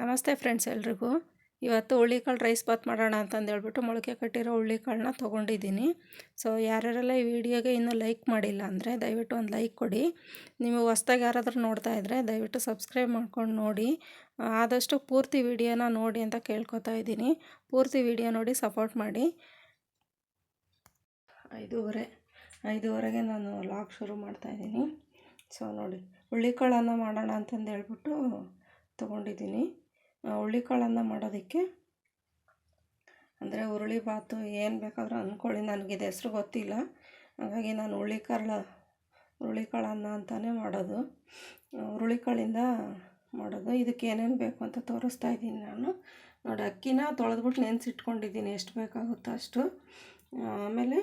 ನಮಸ್ತೆ ಫ್ರೆಂಡ್ಸ್ ಎಲ್ರಿಗೂ. ಇವತ್ತು ಹುಳ್ಳಿಕಾಳು ರೈಸ್ ಬಾತ್ ಮಾಡೋಣ ಅಂತಂದು ಹೇಳ್ಬಿಟ್ಟು ಮೊಳಕೆ ಕಟ್ಟಿರೋ ಹುಳ್ಳಿಕಾಳನ್ನ ತೊಗೊಂಡಿದ್ದೀನಿ. ಸೊ ಯಾರ್ಯಾರೆಲ್ಲ ಈ ವಿಡಿಯೋಗೆ ಇನ್ನೂ ಲೈಕ್ ಮಾಡಿಲ್ಲ ಅಂದರೆ ದಯವಿಟ್ಟು ಒಂದು ಲೈಕ್ ಕೊಡಿ. ನೀವು ಹೊಸ್ದಾಗಿ ಯಾರಾದರೂ ನೋಡ್ತಾ ಇದ್ದರೆ ದಯವಿಟ್ಟು ಸಬ್ಸ್ಕ್ರೈಬ್ ಮಾಡ್ಕೊಂಡು ನೋಡಿ. ಆದಷ್ಟು ಪೂರ್ತಿ ವಿಡಿಯೋನ ನೋಡಿ ಅಂತ ಕೇಳ್ಕೊತಾ ಇದ್ದೀನಿ. ಪೂರ್ತಿ ವಿಡಿಯೋ ನೋಡಿ ಸಪೋರ್ಟ್ ಮಾಡಿ. ಐದೂವರೆ, ಐದೂವರೆಗೆ ನಾನು ಲಾಗ್ ಶುರು ಮಾಡ್ತಾಯಿದ್ದೀನಿ ಸೊ ನೋಡಿ ಹುಳ್ಳಿಕಾಳನ್ನು ಮಾಡೋಣ ಅಂತಂದು ಹೇಳ್ಬಿಟ್ಟು ತೊಗೊಂಡಿದ್ದೀನಿ. ಹುಳ್ಳಿಕಾಳನ್ನು ಮಾಡೋದಕ್ಕೆ ಅಂದರೆ ಹುರುಳಿ ಬಾತು ಏನು ಬೇಕಾದರೂ ಅಂದ್ಕೊಳ್ಳಿ ನನಗಿದು ಹೆಸ್ರು ಗೊತ್ತಿಲ್ಲ. ಹಾಗಾಗಿ ನಾನು ಹುಳ್ಳಿಕಾಳು ಹುರುಳಿಕಾಳನ್ನ ಅಂತಲೇ ಮಾಡೋದು. ಹುರುಳಿಕಾಳಿಂದ ಮಾಡೋದು. ಇದಕ್ಕೆ ಏನೇನು ಬೇಕು ಅಂತ ತೋರಿಸ್ತಾ ಇದ್ದೀನಿ ನಾನು. ನೋಡಿ, ಅಕ್ಕಿನ ತೊಳೆದ್ಬಿಟ್ಟು ನೆನೆಸಿಟ್ಕೊಂಡಿದ್ದೀನಿ ಎಷ್ಟು ಬೇಕಾಗುತ್ತೋ ಅಷ್ಟು. ಆಮೇಲೆ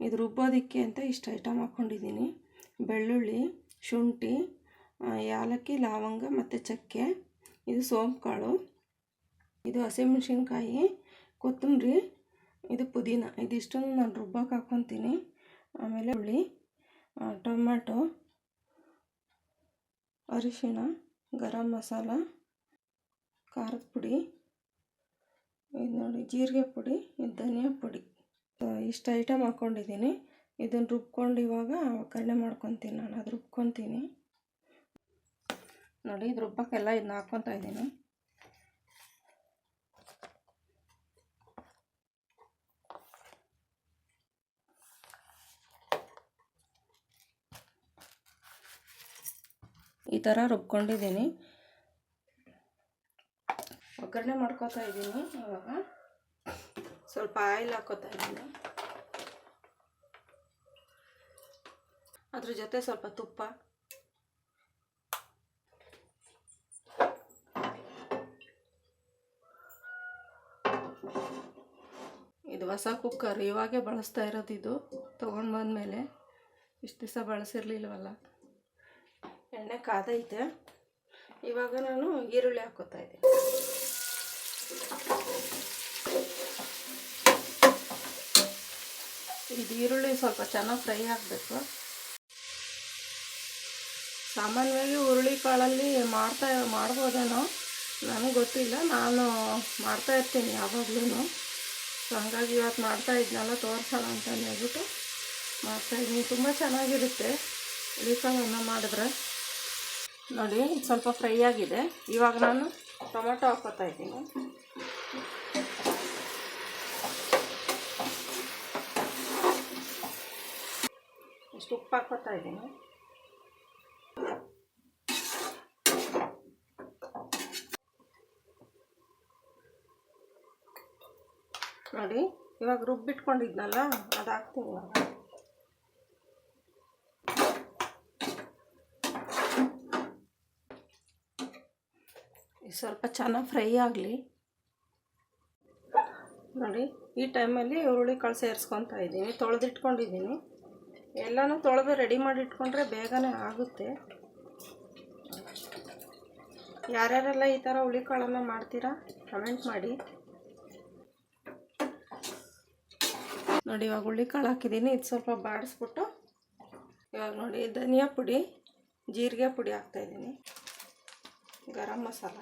ಇದು ರುಬ್ಬೋದಕ್ಕೆ ಅಂತ ಇಷ್ಟು ಐಟಮ್ ಹಾಕ್ಕೊಂಡಿದ್ದೀನಿ ಬೆಳ್ಳುಳ್ಳಿ, ಶುಂಠಿ ಏಲಕ್ಕಿ ಲವಂಗ ಮತ್ತು ಚಕ್ಕೆ. ಇದು ಸೋಂಪು ಕಾಳು ಇದು ಹಸಿಮೆಣ್ಸಿನ್ಕಾಯಿ, ಕೊತ್ತಂಬರಿ, ಇದು ಪುದೀನ. ಇದಿಷ್ಟನ್ನು ನಾನು ರುಬ್ಬಕ್ಕೆ ಹಾಕ್ಕೊತೀನಿ ಆಮೇಲೆ ಹುಳಿ ಟೊಮ್ಯಾಟೊ, ಅರಿಶಿಣ, ಗರಂ ಮಸಾಲ, ಖಾರದ ಪುಡಿ, ಇದು ನೋಡಿ, ಜೀರಿಗೆ ಪುಡಿ, ಇದು ಧನಿಯಾ ಪುಡಿ. ಇಷ್ಟು ಐಟಮ್ ಹಾಕ್ಕೊಂಡಿದ್ದೀನಿ ಇದನ್ನು ರುಬ್ಕೊಂಡು ಇವಾಗ ಒಗ್ಗರಣೆ ಮಾಡ್ಕೊತೀನಿ ನಾನು. ಅದು ರುಬ್ಕೊತೀನಿ. ನೋಡಿ ಇದು ರುಬ್ಬಕ್ಕೆಲ್ಲ ಇದನ್ನ ಹಾಕ್ಕೊತಾ ಇದ್ದೀನಿ. ಈ ಥರ ರುಬ್ಕೊಂಡಿದ್ದೀನಿ. ಒಗ್ಗರಣೆ ಮಾಡ್ಕೋತಾ ಇದ್ದೀನಿ ಇವಾಗ. ಸ್ವಲ್ಪ ಆಯಿಲ್ ಹಾಕೋತಾ ಇದ್ದೀನಿ. ಅದ್ರ ಜೊತೆ ಸ್ವಲ್ಪ ತುಪ್ಪ. ಇದು ಹೊಸ ಕುಕ್ಕರ್ ಇವಾಗೆ ಬಳಸ್ತಾ ಇರೋದು ಇದು. ತೊಗೊಂಡು ಬಂದಮೇಲೆ ಇಷ್ಟು ದಿವಸ ಬಳಸಿರ್ಲಿಲ್ವಲ್ಲ. ಎಣ್ಣೆ ಕಾದೈತೆ ಇವಾಗ ನಾನು ಈರುಳ್ಳಿ ಹಾಕೋತಾ ಇದ್ದೆ ಇದು ಈರುಳ್ಳಿ ಸ್ವಲ್ಪ ಚೆನ್ನಾಗಿ ಫ್ರೈ ಆಗಬೇಕು. ಸಾಮಾನ್ಯವಾಗಿ ಹುರುಳಿ ಕಾಳಲ್ಲಿ ಮಾಡ್ತಾ ಮಾಡ್ಬೋದೇನೋ ನನಗೆ ಗೊತ್ತಿಲ್ಲ. ನಾನು ಮಾಡ್ತಾ ಇರ್ತೀನಿ ಯಾವಾಗಲೂ ಸೊ ಹಂಗಾಗಿ ಇವತ್ತು ಮಾಡ್ತಾ ಇದ್ನಲ್ಲ ತೋರಿಸೋಣ ಅಂತ ಹೇಳ್ಬಿಟ್ಟು ಮಾಡ್ತಾಯಿದ್ದೀನಿ ತುಂಬ ಚೆನ್ನಾಗಿರುತ್ತೆ. ಅನ್ನ ಮಾಡಿದ್ರೆ. ನೋಡಿ, ಸ್ವಲ್ಪ ಫ್ರೈ ಆಗಿದೆ. ಇವಾಗ ನಾನು ಟೊಮೆಟೊ ಹಾಕೋತಾ ಇದ್ದೀನಿ. ಇಷ್ಟು ಉಪ್ಪು ಹಾಕೋತಾ ಇದ್ದೀನಿ. ನೋಡಿ, ಇವಾಗ ರುಬ್ಬಿಟ್ಕೊಂಡಿದ್ನಲ್ಲ, ಅದು ಹಾಕ್ತೀನಿ ಸ್ವಲ್ಪ ಚೆನ್ನಾಗಿ ಫ್ರೈ ಆಗಲಿ. ನೋಡಿ, ಈ ಟೈಮಲ್ಲಿ ಹುರುಳಿ ಕಾಳು ಸೇರಿಸ್ಕೊತಾ ಇದ್ದೀನಿ, ತೊಳೆದಿಟ್ಕೊಂಡಿದ್ದೀನಿ. ಎಲ್ಲನೂ ತೊಳೆದು ರೆಡಿ ಮಾಡಿ ಇಟ್ಕೊಂಡ್ರೆ ಬೇಗನೆ ಆಗುತ್ತೆ. ಯಾರ್ಯಾರೆಲ್ಲ ಈ ಥರ ಹುಳಿಕಾಳನ್ನು ಮಾಡ್ತೀರಾ, ಕಮೆಂಟ್ ಮಾಡಿ. ನೋಡಿ, ಇವಾಗ ಹುಳ್ಳಿಕಾಳು ಹಾಕಿದ್ದೀನಿ. ಇದು ಸ್ವಲ್ಪ ಬಾಡಿಸ್ಬಿಟ್ಟು ಇವಾಗ ನೋಡಿ, ಧನಿಯಾ ಪುಡಿ, ಜೀರಿಗೆ ಪುಡಿ ಹಾಕ್ತಾಯಿದ್ದೀನಿ ಗರಂ ಮಸಾಲ.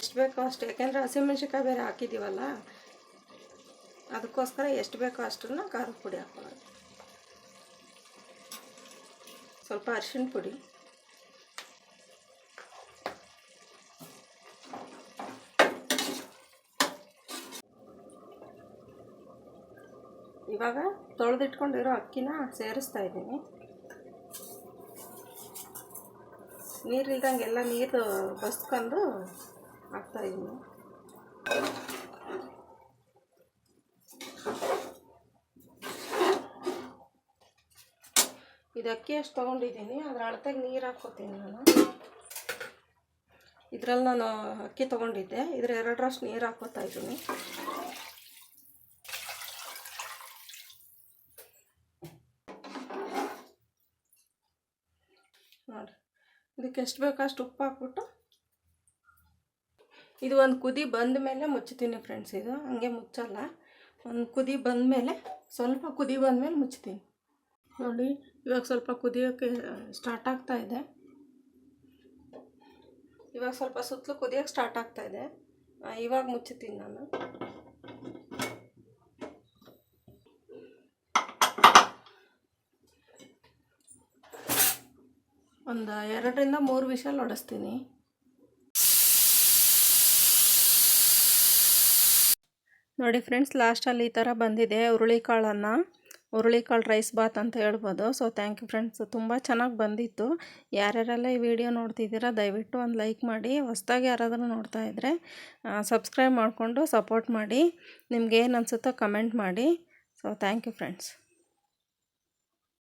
ಎಷ್ಟು ಬೇಕೋ ಅಷ್ಟು, ಯಾಕೆಂದರೆ ಹಸಿಮೆಣ್ಸಿಕಾಯಿ ಬೇರೆ ಹಾಕಿದ್ದೀವಲ್ಲ, ಅದಕ್ಕೋಸ್ಕರ ಎಷ್ಟು ಬೇಕೋ ಅಷ್ಟನ್ನು ಖಾರದ ಪುಡಿ ಹಾಕೊಳ್ಳೋದು ಸ್ವಲ್ಪ ಅರಿಶಿಣ ಪುಡಿ. ಇವಾಗ ತೊಳೆದಿಟ್ಕೊಂಡಿರೋ ಅಕ್ಕಿನ ಸೇರಿಸ್ತಾ ಇದ್ದೀನಿ. ನೀರಿಲ್ದಂಗೆ ಎಲ್ಲ ನೀರು ಬಸ್ಕೊಂಡು ಹಾಕ್ತಾಯಿದ್ದೀನಿ ಇದು ಅಕ್ಕಿ ಅಷ್ಟು ತೊಗೊಂಡಿದ್ದೀನಿ, ಅದರ ಅಳತೆಗೆ ನೀರು ಹಾಕ್ಕೋತೀನಿ ನಾನು. ಇದರಲ್ಲಿ ನಾನು ಅಕ್ಕಿ ತೊಗೊಂಡಿದ್ದೆ, ಇದ್ರ ಎರಡರಷ್ಟು ನೀರು ಹಾಕ್ಕೋತಾ ಇದ್ದೀನಿ ನೋಡಿ ಇದಕ್ಕೆ ಎಷ್ಟು ಬೇಕೋ ಅಷ್ಟು ಉಪ್ಪು ಹಾಕ್ಬಿಟ್ಟು ಇದು ಒಂದು ಕುದಿ ಬಂದ ಮೇಲೆ ಮುಚ್ಚುತ್ತೀನಿ ಫ್ರೆಂಡ್ಸ್ ಇದು ಹಂಗೆ ಮುಚ್ಚಲ್ಲ. ಒಂದು ಕುದಿ ಬಂದ ಮೇಲೆ ಸ್ವಲ್ಪ ಕುದಿ ಬಂದ ಮೇಲೆ ಮುಚ್ತೀನಿ ನೋಡಿ, ಇವಾಗ ಸ್ವಲ್ಪ ಕುದಿಯೋಕ್ಕೆ ಸ್ಟಾರ್ಟ್ ಆಗ್ತಾ ಇದೆ. ಇವಾಗ ಸ್ವಲ್ಪ ಸುತ್ತಲೂ ಕುದಿಯೋಕ್ಕೆ ಸ್ಟಾರ್ಟ್ ಆಗ್ತಾ ಇದೆ. ಇವಾಗ ಮುಚ್ಚುತ್ತೀನಿ ನಾನು. ಒಂದು ಎರಡರಿಂದ ಮೂರು ವಿಷಲ್ ಹೊಡೆಸ್ತೀನಿ ನೋಡಿ ಫ್ರೆಂಡ್ಸ್ ಲಾಸ್ಟಲ್ಲಿ ಈ ಥರ ಬಂದಿದೆ ಹುರುಳಿಕಾಳನ್ನು. ಹುರುಳಿಕಾಳು ರೈಸ್ ಬಾತ್ ಅಂತ ಹೇಳ್ಬೋದು. ಸೊ ಥ್ಯಾಂಕ್ ಯು ಫ್ರೆಂಡ್ಸ್ ತುಂಬ ಚೆನ್ನಾಗಿ ಬಂದಿತ್ತು. ಯಾರ್ಯಾರೆಲ್ಲ ಈ ವಿಡಿಯೋ ನೋಡ್ತಿದ್ದೀರಾ, ದಯವಿಟ್ಟು ಒಂದು ಲೈಕ್ ಮಾಡಿ. ಹೊಸ್ದಾಗಿ ಯಾರಾದರೂ ನೋಡ್ತಾ ಇದ್ದರೆ ಸಬ್ಸ್ಕ್ರೈಬ್ ಮಾಡಿಕೊಂಡು ಸಪೋರ್ಟ್ ಮಾಡಿ. ನಿಮ್ಗೆ ಏನು ಅನಿಸುತ್ತೋ ಕಮೆಂಟ್ ಮಾಡಿ. So thank you friends